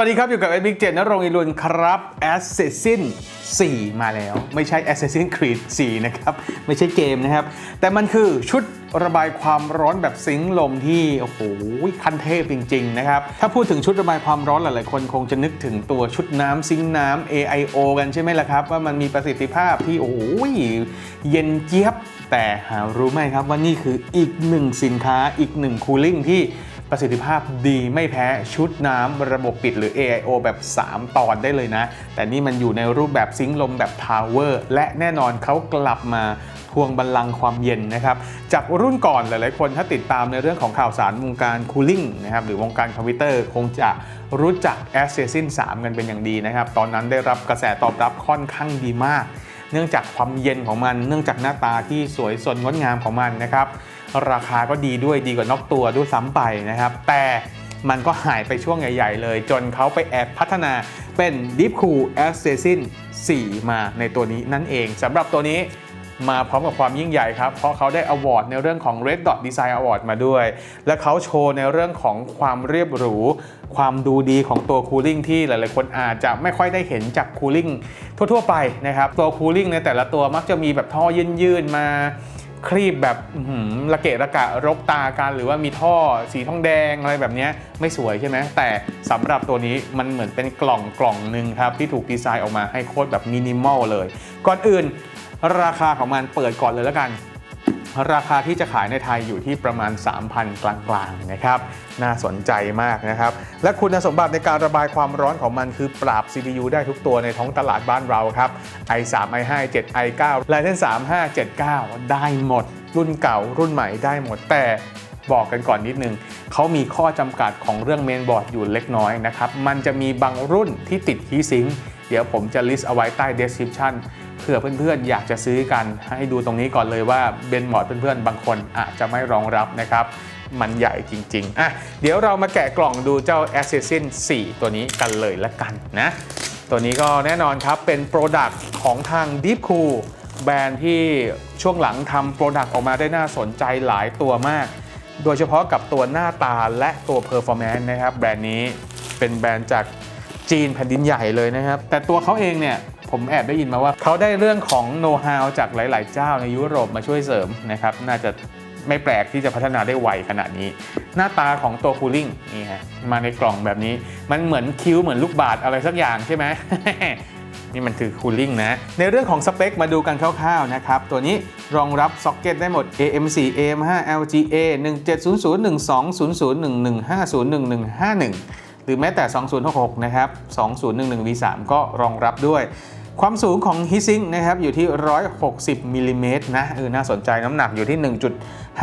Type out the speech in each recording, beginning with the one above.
วัสดีครับ อยู่กับเอ็ดบิ๊กเจนนรงอิรุนครับ Assassin 4 มาแล้ว ไม่ใช่ Assassin Creed 4 นะครับ ไม่ใช่เกมนะครับ แต่มันคือชุดระบายความร้อนแบบซิงค์ลมที่ โอ้โหคันเทพจริง ๆ นะครับ ถ้าพูดถึงชุดระบายความร้อนหลาย ๆ คนคงจะนึกถึงตัวชุดน้ำซิงค์น้ำ AIO กันใช่ไหมล่ะครับ ว่ามันมีประสิทธิภาพที่ โอ้โหเย็นเจี๊ยบ แต่หารู้ไหมครับว่านี่คืออีกหนึ่งสินค้าอีกหนึ่งคูลิ่งที่ ประสิทธิภาพดีไม่แพ้ชุดน้ำระบบปิดหรือ AIO แบบ 3 ตอนได้เลยนะ แต่นี่มันอยู่ในรูปแบบซิงค์ลมแบบทาวเวอร์และแน่นอนเขากลับมาทวงบัลลังก์ความเย็นนะครับ จากรุ่นก่อนหลายๆคนถ้าติดตามในเรื่องของข่าวสารวงการคูลิ่งนะครับหรือวงการคอมพิวเตอร์คงจะรู้จัก Assassin 3 กันเป็นอย่างดีนะครับ ตอนนั้นได้รับกระแสตอบรับค่อนข้างดีมาก เนื่องจากความเย็นของมัน เนื่องจากหน้าตาที่สวยสดงดงามของมันนะครับ ราคาก็ดีด้วยดีกว่านอกตัวด้วยซ้ำไปนะครับ แต่มันก็หายไปช่วงใหญ่ ๆ เลย จนเขาไปแอบพัฒนาเป็น Deep Cool Assassin 4 มาในตัวนี้นั่นเองสำหรับตัวนี้ มาพร้อมกับความยิ่งใหญ่ครับ เพราะเขาได้อวอร์ดในเรื่องของ Red Dot Design Award มาด้วย และเขาโชว์ในเรื่องของความเรียบหรู ความดูดีของตัวคูลิ่งที่หลายๆ คนอาจจะไม่ค่อยได้เห็นจากคูลิ่งทั่วๆ ไปนะครับ ตัวคูลิ่งในแต่ละตัวมักจะมีแบบท่อยื่นๆมาครีบแบบหือระเกะระกะรกตากันหรือว่ามีท่อสีทองแดงอะไรแบบนี้ไม่สวยใช่ไหมแต่สำหรับตัวนี้มันเหมือนเป็นกล่องกล่องหนึ่งครับ ที่ถูกดีไซน์ออกมาให้โคตรแบบมินิมอลเลย ก่อนอื่น ราคาของมันเปิดก่อนเลยแล้วกัน ราคาที่จะขายในไทยอยู่ที่ประมาณ 3,000 กลางๆนะครับน่าสนใจมากนะครับ และคุณสมบัติในการระบายความร้อนของมันคือปราบ CPU ได้ทุกตัวในท้องตลาดบ้านเราครับ i3 i5 7 i9 Ryzen 3 579 ได้หมด รุ่นเก่า รุ่นใหม่ได้หมดแต่บอกกันก่อนนิดนึง เขามีข้อจำกัดของเรื่องเมนบอร์ดอยู่เล็กน้อยนะครับ มันจะมีบางรุ่นที่ติดฮีซิงเดี๋ยวผมจะลิสต์เอาไว้ใต้ description เผื่อเพื่อนๆอยากจะซื้อกันให้ดูตรงนี้ก่อนเลยว่าเบนบอดเพื่อนๆบางคนอาจจะไม่รองรับนะครับมันใหญ่จริงๆอะเดี๋ยวเรามาแกะกล่องดูเจ้า Assassin 4 ตัวนี้กันเลยละกันนะ ตัวนี้ก็แน่นอนครับเป็นโปรดักต์ของทาง Deep Cool แบรนด์ที่ช่วงหลังทำโปรดักต์ออกมาได้น่าสนใจหลายตัวมาก โดยเฉพาะกับตัวหน้าตาและตัว Performance นะครับ แบรนด์นี้เป็นแบรนด์จากจีนแผ่นดินใหญ่เลยนะครับ แต่ตัวเขาเองเนี่ย ผมแอบได้ยินมาว่าเขาได้เรื่องของโน้ตฮาวจากหลาย ๆ เจ้าในยุโรปมาช่วยเสริมนะครับ น่าจะไม่แปลกที่จะพัฒนาได้ไวขนาดนี้ หน้าตาของตัวคูลิ่งนี่ฮะมาในกล่องแบบนี้ มันเหมือนคิ้วเหมือนลูกบาศก์อะไรสักอย่างใช่ไหมนี่มันคือคูลิ่งนะ ในเรื่องของสเปคมาดูกันคร่าวๆนะครับ ตัวนี้รองรับซ็อกเก็ตได้หมด AM4 AM5 LGA 1700120115011151 หรือแม้แต่ 2066 นะครับ 2011 V3 ก็รองรับด้วย ความสูงของฮิซิงนะครับอยู่ที่ 160มิลลิเมตรนะเออน่าสนใจน้ำหนักอยู่ที่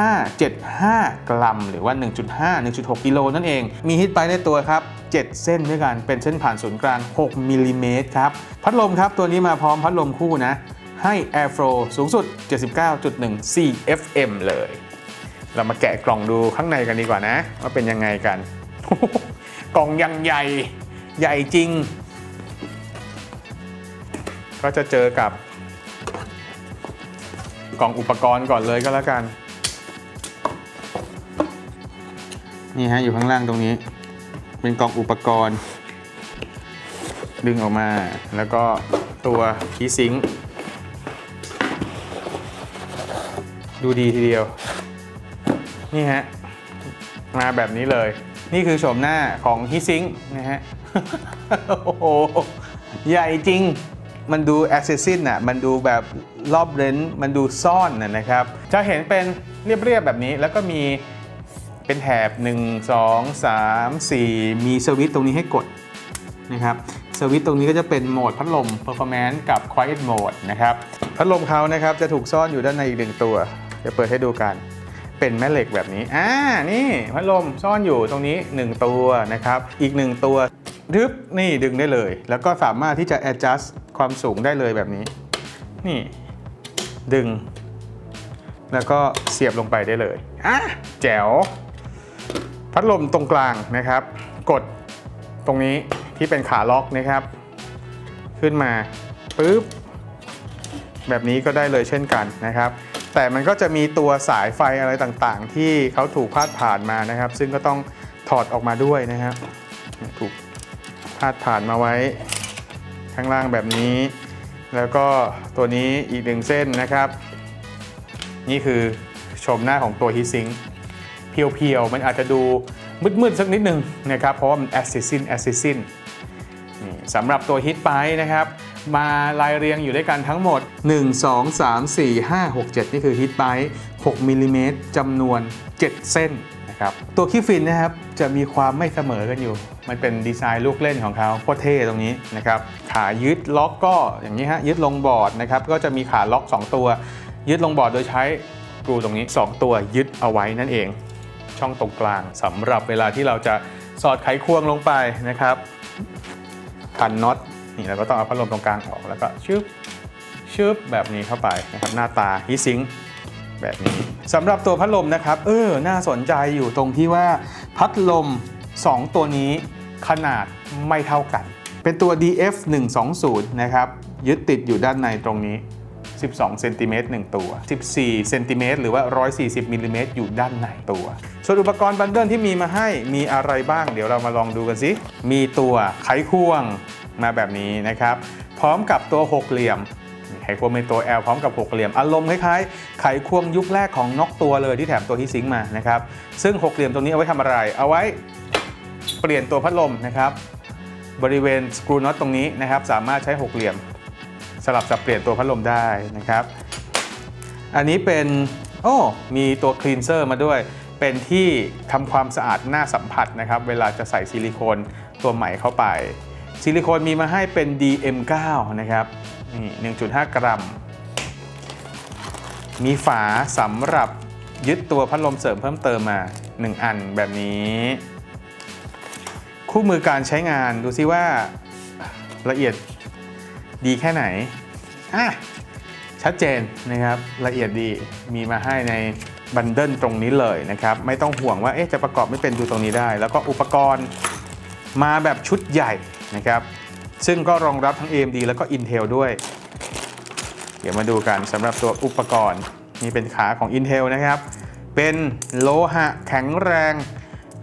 1.575 กรัม หรือว่า 1.5 1.6 กิโลนั่นเอง มีฮิตไปในตัวครับ 7 เส้นด้วยกันเป็นเส้นผ่านศูนย์กลาง 6มิลลิเมตรครับ พัดลมครับตัวนี้มาพร้อมพัดลมคู่นะ ให้ Airflow สูงสุด 79.1 CFM เลย เรามาแกะกล่องดูข้างในกันดีกว่านะ ว่าเป็นยังไงกัน กล่องยังใหญ่ใหญ่จริง ก็จะเจอกับกล่องอุปกรณ์ก่อนเลยก็แล้วกัน นี่ฮะอยู่ข้างล่างตรงนี้ เป็นกล่องอุปกรณ์ ดึงออกมาแล้วก็ตัวคีซิงดูดีทีเดียว นี่ฮะ มาแบบนี้เลย นี่คือโฉมหน้าของฮีซิงนะฮะ โอ้โห ใหญ่จริง มันดูแอสเซสซินอะมันดูแบบรอบเลนส์มันดูซ่อนนะครับ จะเห็นเป็นเรียบๆแบบนี้แล้วก็มีเป็นแถบ 1 2 3 4 มีสวิตช์ตรงนี้ให้กดนะครับสวิตช์ตรงนี้ก็จะเป็นโหมดพัดลม Performance กับ Quiet Mode นะครับพัดลมเขานะครับจะถูกซ่อนอยู่ด้านในอีกหนึ่งตัวเดี๋ยวเปิดให้ดูกันเป็นแม่เหล็กแบบนี้อ่านี่พัดลมซ่อนอยู่ตรงนี้ 1 ตัวนะครับ อีก 1 ตัวทึบนี่ดึงได้เลย แล้วก็สามารถที่จะ adjust ความสูงได้เลยแบบนี้ นี่ ดึง แล้วก็เสียบลงไปได้เลยอะแจ๋ว พัดลมตรงกลางนะครับ กดตรงนี้ที่เป็นขาล็อกนะครับ ขึ้นมาปุ๊บแบบนี้ก็ได้เลยเช่นกันนะครับ แต่มันก็จะมีตัวสายไฟอะไรต่างๆ ที่เขาถูกพาดผ่านมานะครับ ซึ่งก็ต้องถอดออกมาด้วยนะครับ ถูกพาดผ่านมาไว้ ข้างล่างแบบนี้ แล้วก็ตัวนี้อีกหนึ่งเส้นนะครับ นี่คือชมหน้าของตัวฮีซิงเพียวๆ มันอาจจะดูมืดๆ สักนิดหนึ่งนะครับ เพราะว่ามันแอสซิซินแอสซิซินสำหรับตัวฮิตไปนะครับ มาลายเรียงอยู่ด้วยกันทั้งหมด 1 2 3 4 5 6 7 นี่คือฮิตไป6มิลลิเมตรจำนวน 7 เส้น นะครับตัวขี้ฟินนะครับจะมีความไม่เสมอกันอยู่ มันเป็นดีไซน์ลูกเล่นของเขาโคตรเท่ตรงนี้นะครับขายึดล็อกก็อย่างนี้ฮะยึดลงบอร์ดนะครับก็จะมีขาล็อก 2 ตัว ยึดลงบอร์ดโดยใช้กรูตรงนี้ 2 ตัวยึดเอาไว้นั่นเอง ช่องตรงกลางสำหรับเวลาที่เราจะสอดไขควงลงไปนะครับพันน็อตนี่เราก็ต้องเอาพัดลมตรงกลางออกแล้วก็ชึบชึบแบบนี้เข้าไปนะครับหน้าตาฮิซิงค์ แบบนี้สำหรับตัวพัดลมนะครับ เออ น่าสนใจอยู่ตรงที่ว่าพัดลม 2 ตัวนี้ขนาดไม่เท่ากัน เป็นตัว DF 120นะครับ ยึดติดอยู่ด้านในตรงนี้ 12เซนติเมตร1ตัว 14เซนติเมตรหรือว่า 140มิลลิเมตรอยู่ด้านในตัว ส่วนอุปกรณ์บันเดิลที่มีมาให้มีอะไรบ้าง เดี๋ยวเรามาลองดูกันสิ มีตัวไขควงมาแบบนี้นะครับ พร้อมกับตัวหกเหลี่ยม ไขควงเป็นตัว L พร้อมกับหกเหลี่ยมอารมณ์คล้ายๆไขควงยุคแรกของนกตัวเลยที่แถมตัวฮีซิงมานะครับซึ่งหกเหลี่ยมตรงนี้เอาไว้ทำอะไร เอาไว้เปลี่ยนตัวพัดลมนะครับบริเวณสกรูน็อตตรงนี้นะครับสามารถใช้หกเหลี่ยม สลับสับเปลี่ยนตัวพัดลมได้นะครับอันนี้เป็นโอ้มีตัวคลีนเซอร์มาด้วยเป็นที่ทำความสะอาดหน้าสัมผัสนะครับ เวลาจะใส่ซิลิโคนตัวใหม่เข้าไป ซิลิโคนมีมาให้เป็น DM9 นะครับ นี่1.5 กรัม มีฝาสำหรับยึดตัวพัดลมเสริมเพิ่มเติมมา 1 อันแบบนี้ คู่มือการใช้งานดูซิว่าละเอียดดีแค่ไหน อะ ชัดเจนนะครับ ละเอียดดีมีมาให้ในบันเดิลตรงนี้เลยนะครับ ไม่ต้องห่วงว่าเอ๊ะจะประกอบไม่เป็นดูตรงนี้ได้ แล้วก็อุปกรณ์มาแบบชุดใหญ่นะครับ ซึ่งก็รองรับทั้ง AMD แล้วก็ Intel ด้วย เดี๋ยวมาดูกันสำหรับตัวอุปกรณ์ นี่เป็นขาของ Intel นะครับ เป็นโลหะแข็งแรง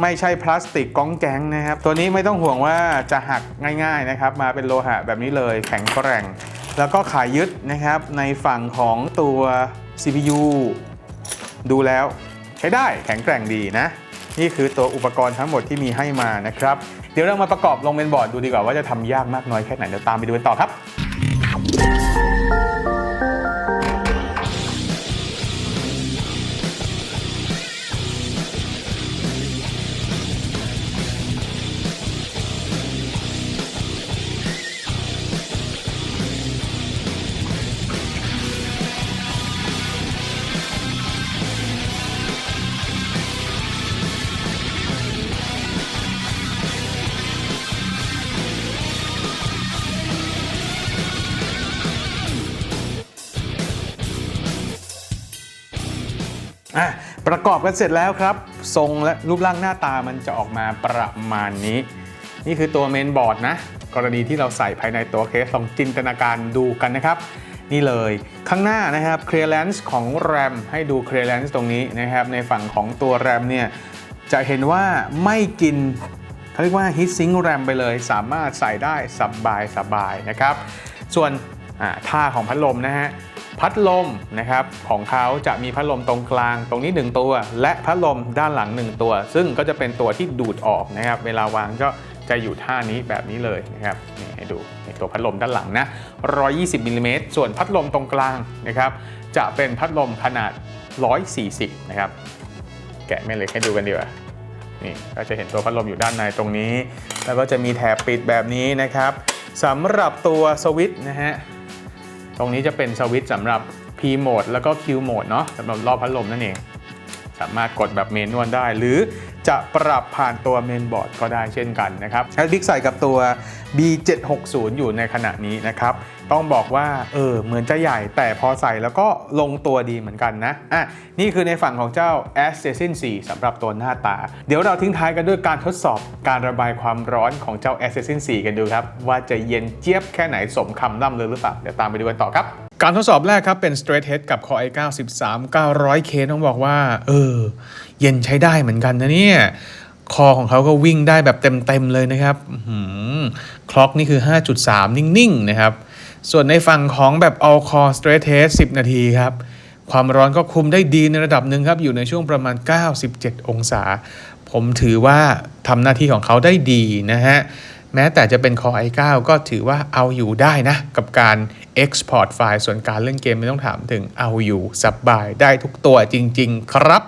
ไม่ใช่พลาสติกก้องแก๊งนะครับ ตัวนี้ไม่ต้องห่วงว่าจะหักง่ายๆนะครับ มาเป็นโลหะแบบนี้เลยแข็งแกร่ง แล้วก็ขายึดนะครับในฝั่งของตัว CPU ดูแล้วใช้ได้แข็งแกร่งดีนะ นี่คือตัวอุปกรณ์ทั้งหมดที่มีให้มานะครับ เดี๋ยวเรามาประกอบลงเป็นบอร์ดดูดีกว่าว่าจะทำยากมากน้อยแค่ไหนเดี๋ยวตามไปดูกันต่อครับ ประกอบกันเสร็จแล้วครับ ทรงและรูปร่างหน้าตามันจะออกมาประมาณนี้ นี่คือตัวเมนบอร์ดนะ กรณีที่เราใส่ภายในตัวเคสลองจินตนาการดูกันนะครับ นี่เลยข้างหน้านะครับ clearance ของ RAM ให้ดู clearance ตรงนี้นะครับ ในฝั่งของตัว RAM เนี่ยจะเห็นว่าไม่กินเขาเรียกว่า heat sink RAM ไปเลย สามารถใส่ได้สบายสบายๆนะครับ ส่วนท่าของพัดลมนะฮะ พัดลมนะครับของเขาจะมีพัดลมตรงกลางตรงนี้ 1 ตัว และพัดลมด้านหลัง 1 ตัว ซึ่งก็จะเป็นตัวที่ดูดออกนะครับ เวลาวางก็จะอยู่ท่านี้แบบนี้เลยนะครับนี่ให้ดูนี่ตัวพัดลมด้านหลังนะ 120มิลลิเมตรส่วนพัดลมตรงกลางนะครับ จะเป็นพัดลมขนาด 140 นะครับ แกะแม่เหล็กให้ดูกันดีกว่านี่ก็จะเห็นตัวพัดลมอยู่ด้านในตรงนี้ แล้วก็จะมีแถบปิดแบบนี้นะครับสำหรับตัวสวิตช์นะฮะ ตรงนี้จะเป็นสวิตช์สำหรับ P mode แล้วก็ Q mode เนาะสำหรับรอบพัดลมนั่นเอง สามารถกดแบบเมนวลได้ หรือจะปรับผ่านตัวเมนบอร์ดก็ได้เช่นกันนะครับใช้ดิกใส่กับตัว B760 อยู่ในขณะนี้นะครับ ต้องบอกว่าเออเหมือนจะใหญ่แต่พอใส่แล้วก็ลงตัวดีเหมือนกันนะอะนี่คือในฝั่งของเจ้า Assassin 4สำหรับตัวหน้าตา เดี๋ยวเราทิ้งท้ายกันด้วยการทดสอบการระบายความร้อนของเจ้า Assassin 4 กันดูครับ ว่าจะเย็นเจี๊ยบแค่ไหนสมคำล่ำลือหรือเปล่าเดี๋ยวตามไปดูกันต่อครับ การทดสอบแรกครับเป็น straight head กับ Core i9 13 900K ต้องบอกว่า เออ เย็นใช้ได้เหมือนกันนะเนี่ยคอของเขาก็วิ่งได้แบบเต็มๆเลยนะครับคล็อกนี่คือ 5.3 นิ่ง ๆ นะครับ ส่วนในฝั่งของแบบ all core stress test 10 นาทีครับ ความร้อนก็คุมได้ดีในระดับหนึ่งครับ อยู่ในช่วงประมาณ 97 องศา ผมถือว่าทำหน้าที่ของเขาได้ดีนะฮะ แม้แต่จะเป็น Core i9 ก็ถือว่าเอาอยู่ได้นะ กับการ Export ไฟล์ส่วนการเล่นเกมไม่ต้องถามถึงเอาอยู่สบายได้ทุกตัวจริง ๆ ครับ